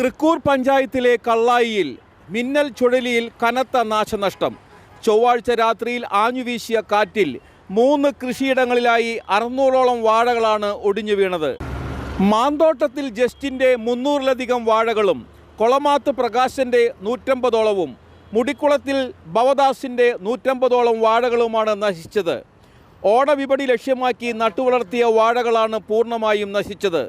തൃക്കൂർ പഞ്ചായത്തിലെ കള്ളായിയിൽ മിന്നൽ ചുഴലിയിൽ കനത്ത നാശനഷ്ടം. ചൊവ്വാഴ്ച രാത്രിയിൽ ആഞ്ഞുവീശിയ കാറ്റിൽ മൂന്ന് കൃഷിയിടങ്ങളിലായി അറുന്നൂറോളം വാഴകളാണ് ഒടിഞ്ഞു വീണത്. മാന്തോട്ടത്തിൽ ജസ്റ്റിന്റെ മുന്നൂറിലധികം വാഴകളും കൊളമാത്ത് പ്രകാശന്റെ നൂറ്റമ്പതോളവും മുടിക്കുളത്തിൽ ഭവദാസിന്റെ നൂറ്റമ്പതോളം വാഴകളുമാണ് നശിച്ചത്. ഓണവിപണി ലക്ഷ്യമാക്കി നട്ടുവളർത്തിയ വാഴകളാണ് പൂർണമായും നശിച്ചത്.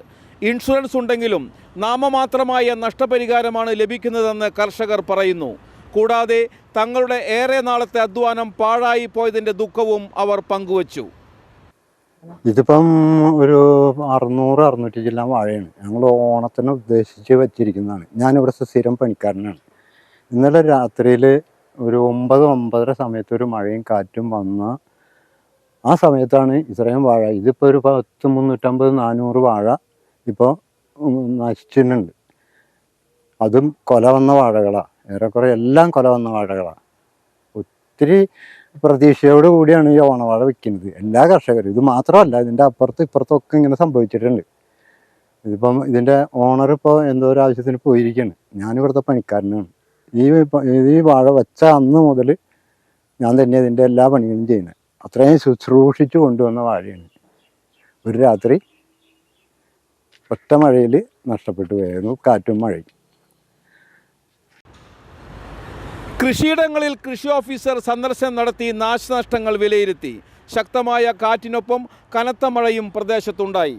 ഇൻഷുറൻസ് ഉണ്ടെങ്കിലും നാമമാത്രമായ നഷ്ടപരിഹാരമാണ് ലഭിക്കുന്നതെന്ന് കർഷകർ പറയുന്നു. കൂടാതെ തങ്ങളുടെ ഏറെ നാളത്തെ അധ്വാനം പാഴായി പോയതിന്റെ ദുഃഖവും അവർ പങ്കുവച്ചു. ഇതിപ്പം ഒരു അറുന്നൂറ് അറുന്നൂറ്റി ജില്ല വാഴയാണ്. ഞങ്ങൾ ഓണത്തിന് ഉദ്ദേശിച്ച് വെച്ചിരിക്കുന്നതാണ്. ഞാനിവിടെ സ്ഥിരം പണിക്കാരനാണ്. ഇന്നലെ രാത്രിയിൽ ഒരു ഒമ്പത് ഒമ്പതര സമയത്ത് ഒരു മഴയും കാറ്റും വന്ന ആ സമയത്താണ് ഇത്രയും വാഴ. ഇതിപ്പോൾ ഒരു പത്ത് മുന്നൂറ്റമ്പത് നാനൂറ് വാഴ ഇപ്പോൾ നശിച്ചിട്ടുണ്ട്. അതും കൊല വന്ന വാഴകളാണ് ഏറെക്കുറെ എല്ലാം കൊല വന്ന വാഴകളാണ് ഒത്തിരി പ്രതീക്ഷയോട് കൂടിയാണ് ഈ ഓണവാഴ വിൽക്കുന്നത്. എല്ലാ കർഷകരും. ഇത് മാത്രമല്ല ഇതിന്റെ അപ്പുറത്തും ഇപ്പുറത്തൊക്കെ ഇങ്ങനെ സംഭവിച്ചിട്ടുണ്ട്. ഇതിപ്പം ഇതിന്റെ ഓണർ ഇപ്പോൾ എന്തോ ഒരു ആവശ്യത്തിന് പോയിരിക്കുകയാണ് ഞാനിവിടുത്തെ പണിക്കാരനാണ്. ഈ ഈ വാഴ വെച്ച അന്ന് മുതൽ ഞാൻ തന്നെ ഇതിന്റെ എല്ലാ പണികളും ചെയ്യുന്നത്. അത്രയും ശുശ്രൂഷിച്ചു കൊണ്ടുവന്ന വാഴയാണ്. ഒരു രാത്രി ഒറ്റ മഴയിൽ നഷ്ടപ്പെട്ടു പോയായിരുന്നു കാറ്റും മഴയും. കൃഷിയിടങ്ങളിൽ കൃഷി ഓഫീസർ സന്ദർശനം നടത്തി നാശനഷ്ടങ്ങൾ വിലയിരുത്തി. ശക്തമായ കാറ്റിനൊപ്പം കനത്ത മഴയും പ്രദേശത്തുണ്ടായി.